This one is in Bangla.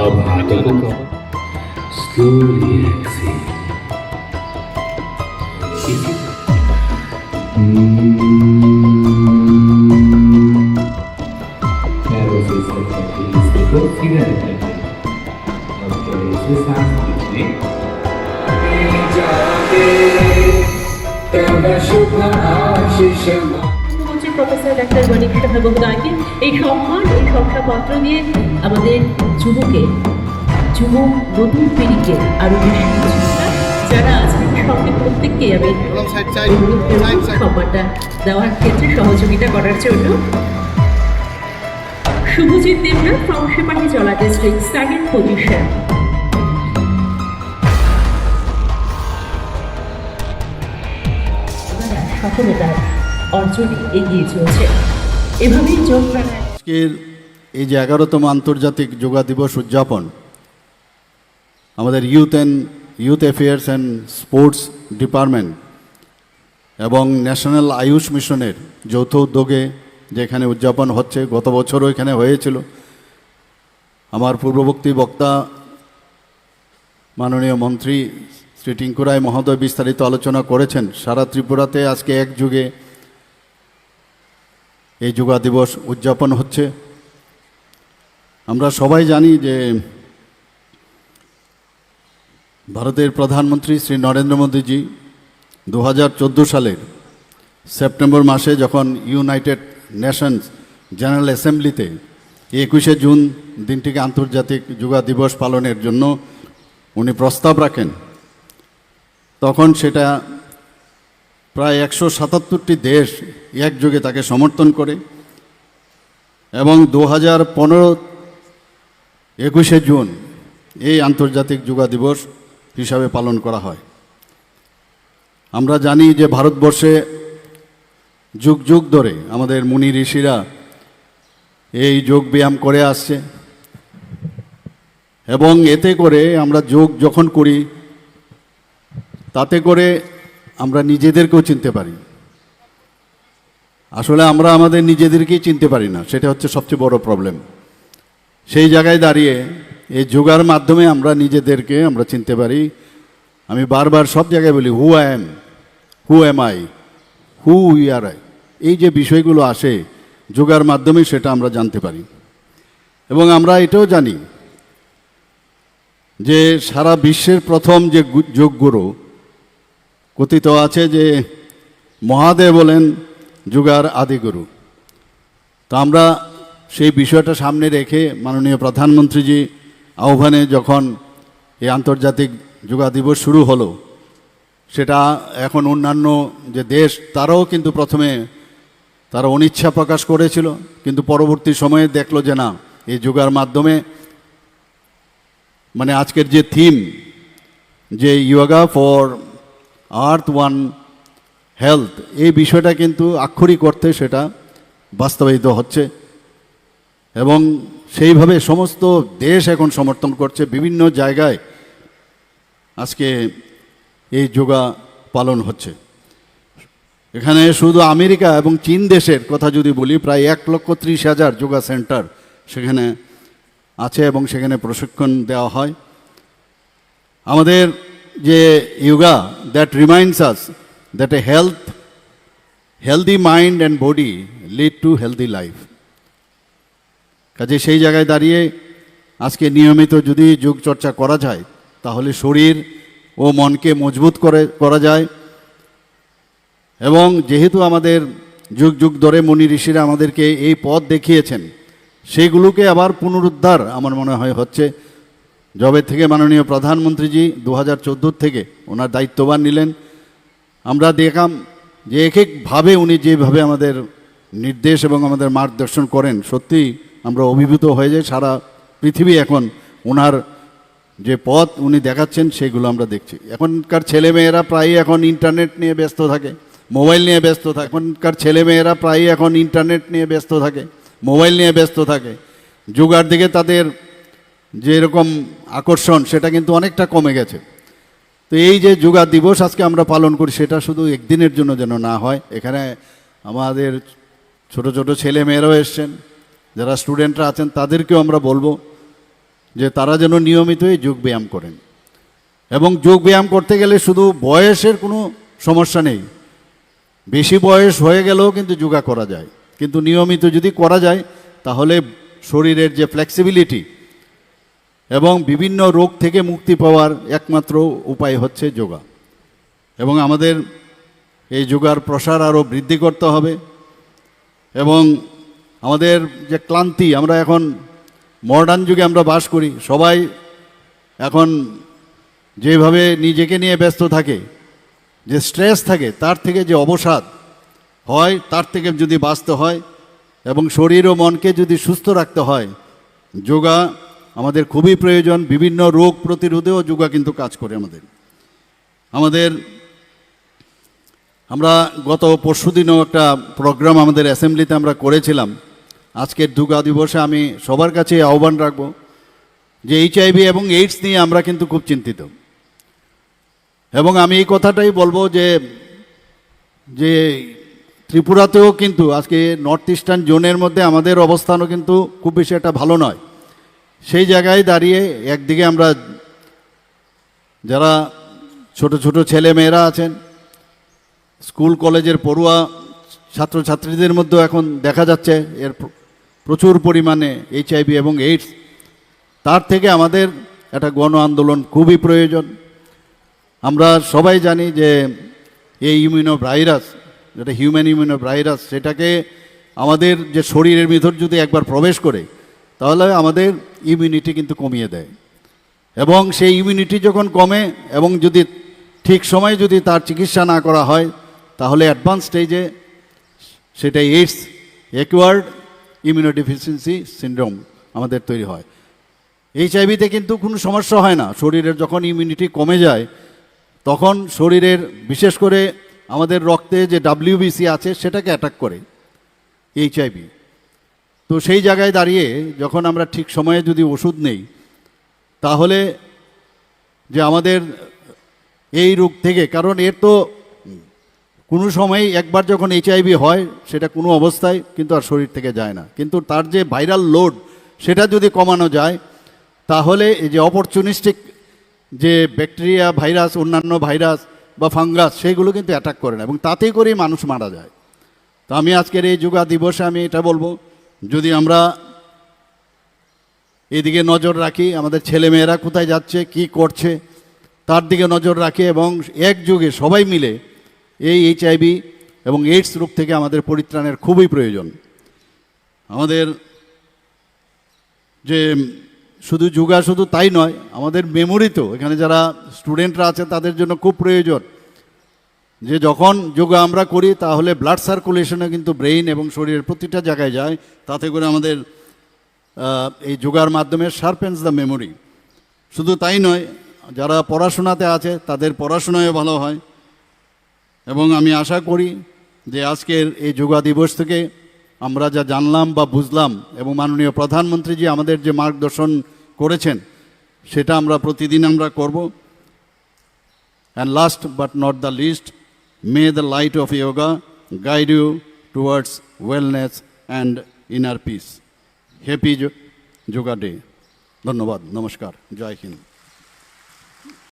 अब हाथों को slowly exhale. इसी सीधा दिखता है अब थोड़े से सांस लीजिए जाके शुभ आशीष প্রফেসর ডাক্তার মানিক সাহা মহোদয়কে এই সম্মান এই শংসাপত্র দিয়ে আমাদের যুবকে যুবক নতুন পিঢ়িকে আরও বেশি যারা সঙ্গে প্রত্যেককে আমি সম্মানটা দেওয়ার ক্ষেত্রে সহযোগিতা করার জন্য। শুভজিৎ দেবনাথ ফ্রম সেপাহি জলা ডিস্ট্রিক্ট সেকেন্ড পজিশন অর্জনে এগিয়ে চলছে। এভাবেই যোগ আজকের এই যে এগারোতম আন্তর্জাতিক যোগা দিবস উদযাপন, আমাদের youth and youth affairs and sports department এবং ন্যাশনাল আয়ুষ মিশনের যৌথ উদ্যোগে যেখানে উদযাপন হচ্ছে, গত বছরও এখানে হয়েছিল। আমার পূর্ববর্তী বক্তা, মাননীয় মন্ত্রী শ্রী টিঙ্কুরায় মহোদয় বিস্তারিত আলোচনা করেছেন। সারা ত্রিপুরাতে আজকে এক যুগে এই যোগা দিবস উদযাপন হচ্ছে। আমরা সবাই জানি যে ভারতের প্রধানমন্ত্রী শ্রী নরেন্দ্র মোদীজি দু হাজার চোদ্দ সালের সেপ্টেম্বর মাসে যখন ইউনাইটেড নেশনস জেনারেল অ্যাসেম্বলিতে একুশে জুন দিনটিকে আন্তর্জাতিক যোগা দিবস পালনের জন্য উনি প্রস্তাব রাখেন, তখন সেটা প্রায় একশো সাতাত্তরটি দেশ একযোগে তাকে সমর্থন করে এবং দু হাজার পনেরো একুশে জুন এই আন্তর্জাতিক যোগা দিবস হিসাবে পালন করা হয়। আমরা জানি যে ভারতবর্ষে যুগ যুগ ধরে আমাদের মুনি ঋষিরা এই যোগ ব্যায়াম করে আসছে এবং এতে করে আমরা যোগ যখন করি, তাতে করে আমরা নিজেদেরকেও চিনতে পারি। আসলে আমরা আমাদের নিজেদেরকেই চিনতে পারি না, সেটা হচ্ছে সবচেয়ে বড় প্রবলেম সেই জায়গায় দাঁড়িয়ে এই যোগার মাধ্যমে আমরা নিজেদেরকে আমরা চিনতে পারি। আমি বারবার সব জায়গায় বলি who I am who am I who we are I এই যে বিষয়গুলো আসে যোগার মাধ্যমে, সেটা আমরা জানতে পারি। এবং আমরা এটাও জানি যে সারা বিশ্বের প্রথম যে যোগগুরু কথিত আছে যে মহাদেব বলেন যুগার আদিগুরু। তো আমরা সেই বিষয়টা সামনে রেখে মাননীয় প্রধানমন্ত্রীজি আহ্বানে যখন এই আন্তর্জাতিক যোগা দিবস শুরু হলো, সেটা এখন অন্যান্য যে দেশ, তারাও কিন্তু প্রথমে তারা অনিচ্ছা প্রকাশ করেছিল, কিন্তু পরবর্তী সময়ে দেখল যে না, এই যোগার মাধ্যমে মানে আজকের যে থিম যে yoga for earth one health এই বিষয়টা কিন্তু আক্ষরিক অর্থে সেটা বাস্তবায়িত হচ্ছে। এবং সেইভাবে সমস্ত দেশ এখন সমর্থন করছে। বিভিন্ন জায়গায় আজকে এই যোগা পালন হচ্ছে। এখানে শুধু আমেরিকা এবং চীন দেশের কথা যদি বলি, প্রায় এক লক্ষ ত্রিশ হাজার যোগা সেন্টার সেখানে আছে এবং সেখানে প্রশিক্ষণ দেওয়া হয়। আমাদের যে yoga that reminds us that a health healthy mind and body lead to healthy life কাজে সেই জায়গায় দাঁড়িয়ে আজকে নিয়মিত যদি যোগ চর্চা করা যায়, তাহলে শরীর ও মনকে মজবুত করে, করা যায়। এবং যেহেতু আমাদের যুগ যুগ ধরে মুনি ঋষিরা আমাদেরকে এই পথ দেখিয়েছেন সেইগুলোকে আবার পুনরুদ্ধার আমার মনে হয় হচ্ছে। জবে থেকে মাননীয় প্রধানমন্ত্রীজি দু হাজার থেকে ওনার দায়িত্ববান নিলেন। আমরা দেখলাম যে এক একভাবে উনি যেভাবে আমাদের নির্দেশ এবং আমাদের মার্গদর্শন করেন, সত্যি আমরা অভিভূত হয়ে যাই সারা পৃথিবী এখন ওনার যে পথ উনি দেখাচ্ছেন সেগুলো আমরা দেখছি। এখনকার ছেলেমেয়েরা প্রায়ই এখন ইন্টারনেট নিয়ে ব্যস্ত থাকে, মোবাইল নিয়ে ব্যস্ত থাকে। এখনকার ছেলেমেয়েরা প্রায়ই এখন ইন্টারনেট নিয়ে ব্যস্ত থাকে, মোবাইল নিয়ে ব্যস্ত থাকে। যুগার দিকে তাদের যে এরকম আকর্ষণ, সেটা কিন্তু অনেকটা কমে গেছে। তো এই যে যোগা দিবস আজকে আমরা পালন করি, সেটা শুধু একদিনের জন্য যেন না হয়। এখানে আমাদের ছোট ছোট ছেলে মেয়েরাও এসছেন, যারা স্টুডেন্টরা আছেন, তাদেরকেও আমরা বলব যে তারা যেন নিয়মিতই যোগ ব্যায়াম করেন। এবং যোগ ব্যায়াম করতে গেলে শুধু বয়সের কোনো সমস্যা নেই, বেশি বয়স হয়ে গেলেও কিন্তু যোগা করা যায়। কিন্তু নিয়মিত যদি করা যায়, তাহলে শরীরের যে ফ্লেক্সিবিলিটি এবং বিভিন্ন রোগ থেকে মুক্তি পাওয়ার একমাত্র উপায় হচ্ছে যোগা। এবং আমাদের এই যোগার প্রসার আরও বৃদ্ধি করতে হবে। এবং আমাদের যে ক্লান্তি, আমরা এখন মডার্ন যুগে আমরা বাস করি, সবাই এখন যেভাবে নিজেকে নিয়ে ব্যস্ত থাকে, যে স্ট্রেস থাকে, তার থেকে যে অবসাদ হয়, তার থেকে যদি বাঁচতে হয় এবং শরীর ও মনকে যদি সুস্থ রাখতে হয়, যোগা আমাদের খুবই প্রয়োজন বিভিন্ন রোগ প্রতিরোধেও যোগা কিন্তু কাজ করে আমাদের। আমাদের, আমরা গত পরশুদিনও একটা প্রোগ্রাম আমাদের অ্যাসেম্বলিতে আমরা করেছিলাম। আজকের যোগা দিবসে আমি সবার কাছে আহ্বান রাখব যে এইচআইভি এবং এইডস নিয়ে আমরা কিন্তু খুব চিন্তিত। এবং আমি এই কথাটাই বলব যে যে ত্রিপুরাতেও কিন্তু আজকে নর্থ ইস্টার্ন জোনের মধ্যে আমাদের অবস্থানও কিন্তু খুব বেশি একটা ভালো নয়। সেই জায়গায় দাঁড়িয়ে একদিকে আমরা যারা ছোট ছোট ছেলে মেয়েরা আছেন, স্কুল কলেজের পড়ুয়া ছাত্রছাত্রীদের মধ্যেও এখন দেখা যাচ্ছে এর প্রচুর পরিমাণে এইচআইভি এবং এইডস তার থেকে আমাদের একটা গণ আন্দোলন খুবই প্রয়োজন। আমরা সবাই জানি যে এই ইমিউনো ভাইরাস যেটা হিউম্যান ইমিউনো ভাইরাস সেটাকে আমাদের যে শরীরের ভিতর যদি একবার প্রবেশ করে তাহলে আমাদের ইমিউনিটি কিন্তু কমিয়ে দেয়। এবং সেই ইমিউনিটি যখন কমে এবং যদি ঠিক সময়ে যদি তার চিকিৎসা না করা হয়, তাহলে অ্যাডভান্স স্টেজে সেটা এইডস অ্যাকোয়ার্ড ইমিউনোডিফিসিয়েন্সি সিন্ড্রোম আমাদের তৈরি হয়। এইচআইভিতে কিন্তু কোনো সমস্যা হয় না। শরীরের যখন ইমিউনিটি কমে যায়, তখন শরীরের বিশেষ করে আমাদের রক্তে যে ডাব্লিউবিসি আছে, সেটাকে অ্যাটাক করে। এইচআইভি তো সেই জায়গায় দাঁড়িয়ে যখন আমরা ঠিক সময়ে যদি ওষুধ নেই, তাহলে যে আমাদের এই রোগ থেকে, কারণ এর তো কোনো সময় একবার যখন এইচআইভি হয়, সেটা কোনো অবস্থায় কিন্তু আর শরীর থেকে যায় না। কিন্তু তার যে ভাইরাল লোড, সেটা যদি কমানো যায়, তাহলে এই যে অপরচুনিস্টিক যে ব্যাকটেরিয়া ভাইরাস, অন্যান্য ভাইরাস বা ফাঙ্গাস, সেগুলো কিন্তু অ্যাটাক করে না এবং তাতেই করেই মানুষ মারা যায়। তো আমি আজকের এই যোগা দিবসে আমি এটা বলব যদি আমরা এদিকে নজর রাখি, আমাদের ছেলেমেয়েরা কোথায় যাচ্ছে, কি করছে, তার দিকে নজর রাখি এবং একযোগে সবাই মিলে এই এইচআইভি এবং এইডস রোগ থেকে আমাদের পরিত্রাণের খুবই প্রয়োজন। আমাদের যে শুধু যোগা শুধু তাই নয়, আমাদের মেমোরি তো, এখানে যারা স্টুডেন্টরা আছে তাদের জন্য খুব প্রয়োজন। যে যখন যোগা আমরা করি, তাহলে ব্লাড সার্কুলেশনে কিন্তু ব্রেইন এবং শরীরের প্রতিটা জায়গায় যায়। তাতে করে আমাদের এই যোগার মাধ্যমে শার্পেন্স দ্য মেমোরি শুধু তাই নয়, যারা পড়াশোনাতে আছে, তাদের পড়াশোনায় ভালো হয়। এবং আমি আশা করি যে আজকের এই যোগা দিবস থেকে আমরা যা জানলাম বা বুঝলাম, এবং মাননীয় প্রধানমন্ত্রীজি আমাদের যে মার্গদর্শন করেছেন, সেটা আমরা প্রতিদিন আমরা করব। And last but not the least may the light of yoga guide you towards wellness and inner peace Happy yoga day ধন্যবাদ নমস্কার জয় হিন্দ